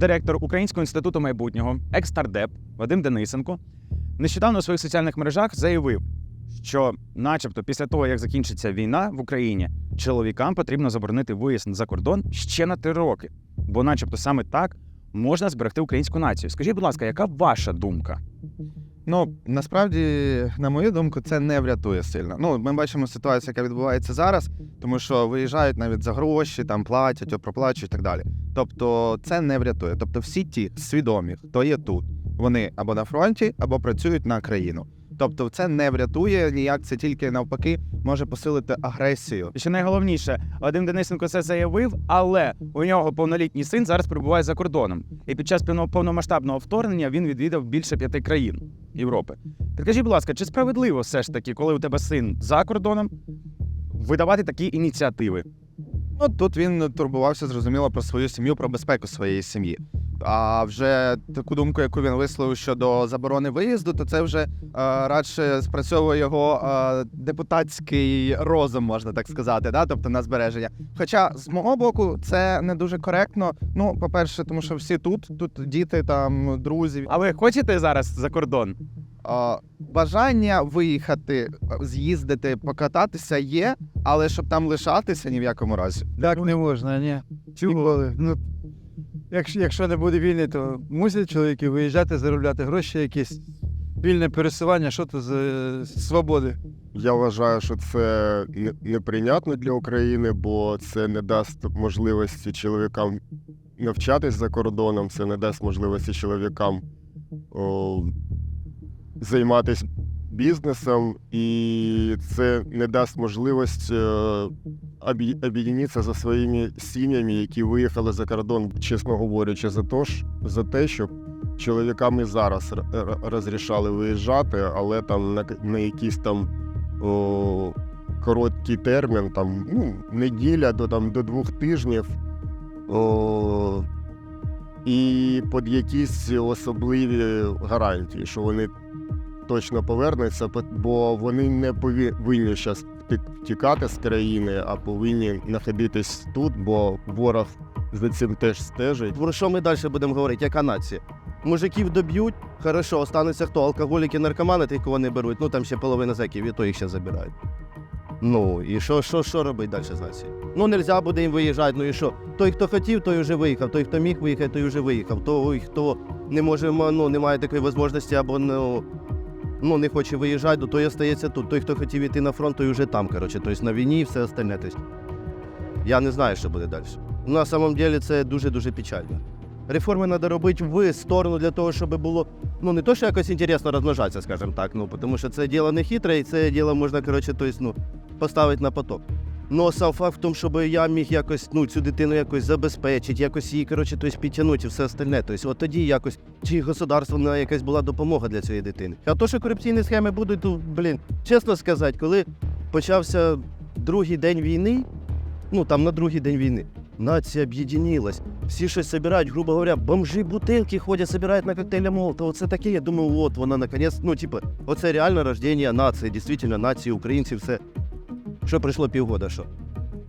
директор Українського інституту майбутнього, екс-стардеп Вадим Денисенко, нещодавно у своїх соціальних мережах заявив, що, начебто, після того, як закінчиться війна в Україні, чоловікам потрібно заборонити виїзд за кордон ще на три роки, бо, начебто, саме так можна зберегти українську націю. Скажіть, будь ласка, яка ваша думка? Ну насправді, на мою думку, це не врятує сильно. Ну, ми бачимо ситуацію, яка відбувається зараз, тому що виїжджають навіть за гроші, там платять, проплачують і так далі. Тобто, це не врятує. Тобто, всі ті свідомі, хто є тут, вони або на фронті, або працюють на країну. Тобто, це не врятує ніяк, це тільки навпаки може посилити агресію. І що найголовніше, Вадим Денисенко це заявив, але у нього повнолітній син зараз перебуває за кордоном. І під час повномасштабного вторгнення він відвідав більше п'яти країн Європи. Підкажіть, будь ласка, чи справедливо все ж таки, коли у тебе син за кордоном, видавати такі ініціативи? Ну тут він турбувався зрозуміло про свою сім'ю, про безпеку своєї сім'ї. А вже таку думку, яку він висловив щодо заборони виїзду, то це вже е, радше спрацьовує його е, депутатський розум, можна так сказати, да? тобто на збереження. Хоча з мого боку це не дуже коректно. Ну, по-перше, тому що всі тут, тут діти, там друзі. А ви хочете зараз за кордон? А, бажання виїхати, з'їздити, покататися є, але щоб там лишатися ні в якому разі. Так не можна, ні. Ніколи. Ну, якщо, якщо не буде війни, то мусять чоловіки виїжджати, заробляти гроші якісь. Вільне пересування, що то за свободи. Я вважаю, що це неприйнятно для України, бо це не дасть можливості чоловікам навчатись за кордоном, це не дасть можливості чоловікам о, займатися бізнесом, і це не дасть можливість е, об'єднатися за своїми сім'ями, які виїхали за кордон, чесно говорячи, за то ж за те, щоб чоловікам і зараз розрішали виїжджати, але там на, на якийсь там о, короткий термін, там ну, неділя до там до двох тижнів. О, і під якісь особливі гарантії, що вони точно повернуться, бо вони не повинні зараз втікати з країни, а повинні знаходитись тут, бо ворог за цим теж стежить. Про що ми далі будемо говорити? Яка нація? Мужиків доб'ють, хорошо, останеться хто? Алкоголіки, наркомани, тих, кого не беруть. Ну там ще половина зеків, і то їх ще забирають. Ну, і що, що, що робить далі з нацією? Ну, нельзя буде їм виїжджати, ну і що? Той, хто хотів, той вже виїхав, той, хто міг виїхати, той вже виїхав. Той, хто не може, ну, не має такої можливості або ну, ну, не хоче виїжджати, то той остається тут. Той, хто хотів іти на фронт, той вже там, коротше, тобто на війні і все остальне. Тобто, я не знаю, що буде далі. Ну, на самом деле це дуже-дуже печально. Реформи треба робити в сторону для того, щоб було ну не то, що якось інтересно розмножатися, скажімо так. Ну тому що це діло не хитре, і це діло можна коротше, тобто, ну, поставити на поток. Ну сам факт в тому, щоб я міг якось ну, цю дитину якось забезпечити, якось її коротше, то есть, підтягнути все остальне. Тобто, от тоді якось чи государством якась була допомога для цієї дитини. А то, що корупційні схеми будуть, то блін, чесно сказати, коли почався другий день війни, ну там на другий день війни. Нація об'єднілась. Всі щось собирають, грубо говоря, бомжи бутилки ходять, собирають на коктейлі Молотова. Оце таке. Я думаю, от вона наконець. Ну, типу, оце реально рождення нації, дійсно, нації, українців, все. Що пройшло півгода, що?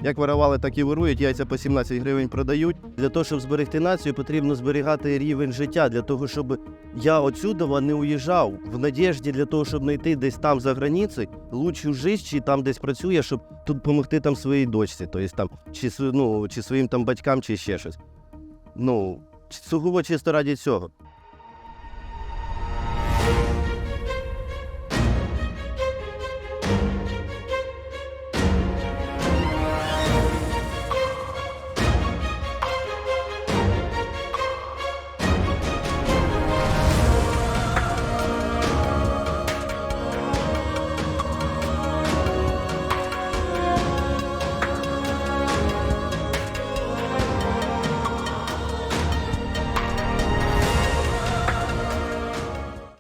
Як воровали, так і ворують, яйця по 17 гривень продають. Для того, щоб зберегти націю, потрібно зберігати рівень життя, для того, щоб я отсюда не уїжджав в надіжді для того, щоб знайти десь там за границею лучшу життя, чи там десь працює, щоб тут допомогти там своїй дочці, тобто там, чи, ну, чи своїм там батькам, чи ще щось. Ну, сугубо чисто раді цього.